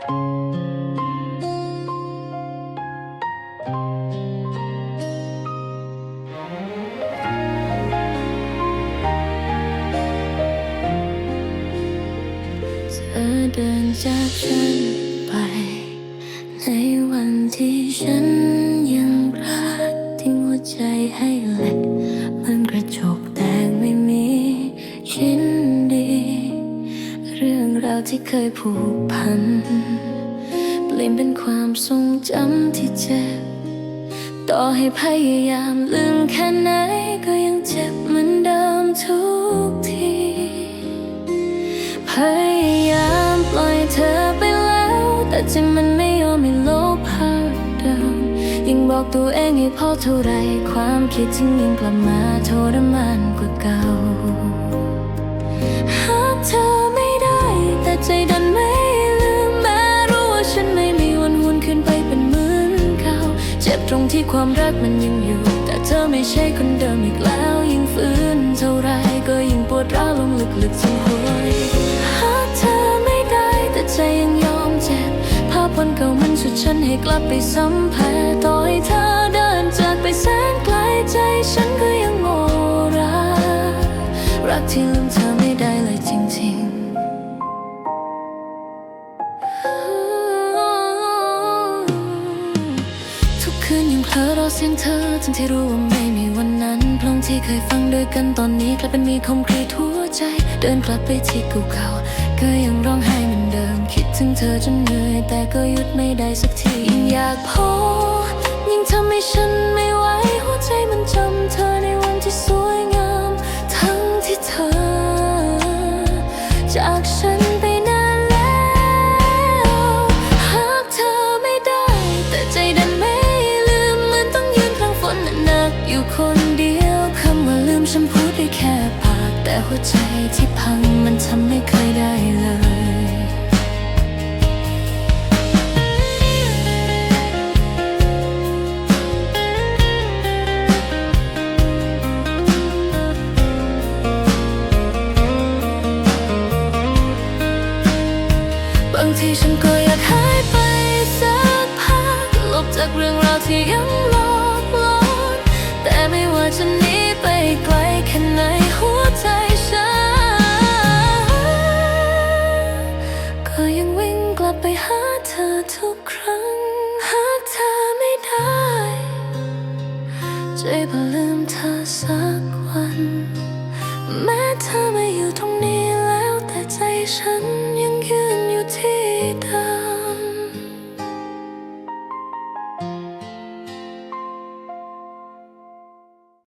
เธอเดินจากฉันไป ในวันที่ฉัน รื่องราวที่เคยผูกพัน เปลี่ยนเป็นความทรงจำที่เจ็บ ต่อให้พยายามลืมแค่ไหนก็ยังเจ็บเหมือนเดิมทุกที พยายามปล่อยเธอไปแล้ว แต่ใจมันไม่ยอมไม่ลบภาพเดิมยิ่งบอกตัวเองให้พอเท่าไร ความคิดถึงยิ่งกลับมาทรมานกว่าเก่าหา ตรงที่ความรักมันยังอยู่ แต่เธอไม่ใช่คนเดิมอีกแล้ว ยิ่งฝืนเท่าไรก็ยิ่งปวดร้าวลงลึกๆถึงหัวหาเธอไม่ได้แต่ใจยังยอมเจ็บภาพวันเก่ามันฉุดฉันให้กลับไปสัมผัสต่อให้เธอเดินจากไปแสนไกลใจฉันก็ยังโง่รักรักที่ลืมเธอไม่ได้เลยจริง ๆ ทุกคืนยังเผลอรอเสียงเธอทั้งที่รู้ว่าไม่มีวันนั้นเพลงที่เคยฟังด้วยกันตอนนี้กลายเป็นมีคมกรีดหัวใจ เดินกลับไปที่เก่าๆก็ยังร้องไห้เหมือนเดิม คิดถึงเธอจนเหนื่อย แต่ก็หยุดไม่ได้สักทียิ่งอยากพบยิ่งทำให้ฉันไม่ไหวหัวใจมันจำเธอในวันที่สวยงาม ทั้งที่เธอ จากฉัน หัวใจที่พังมันทำไม่เคยได้เลยบางทีฉันก็อยากหายไปสักพักหลบจากเรื่องราวที่ยัง ยังวิ่งกลับไปหาเธอทุกครั้ง หาเธอไม่ได้ใจเพื่ลืมเธอสักวัน แม้เธอไม่อยู่ตรงนี้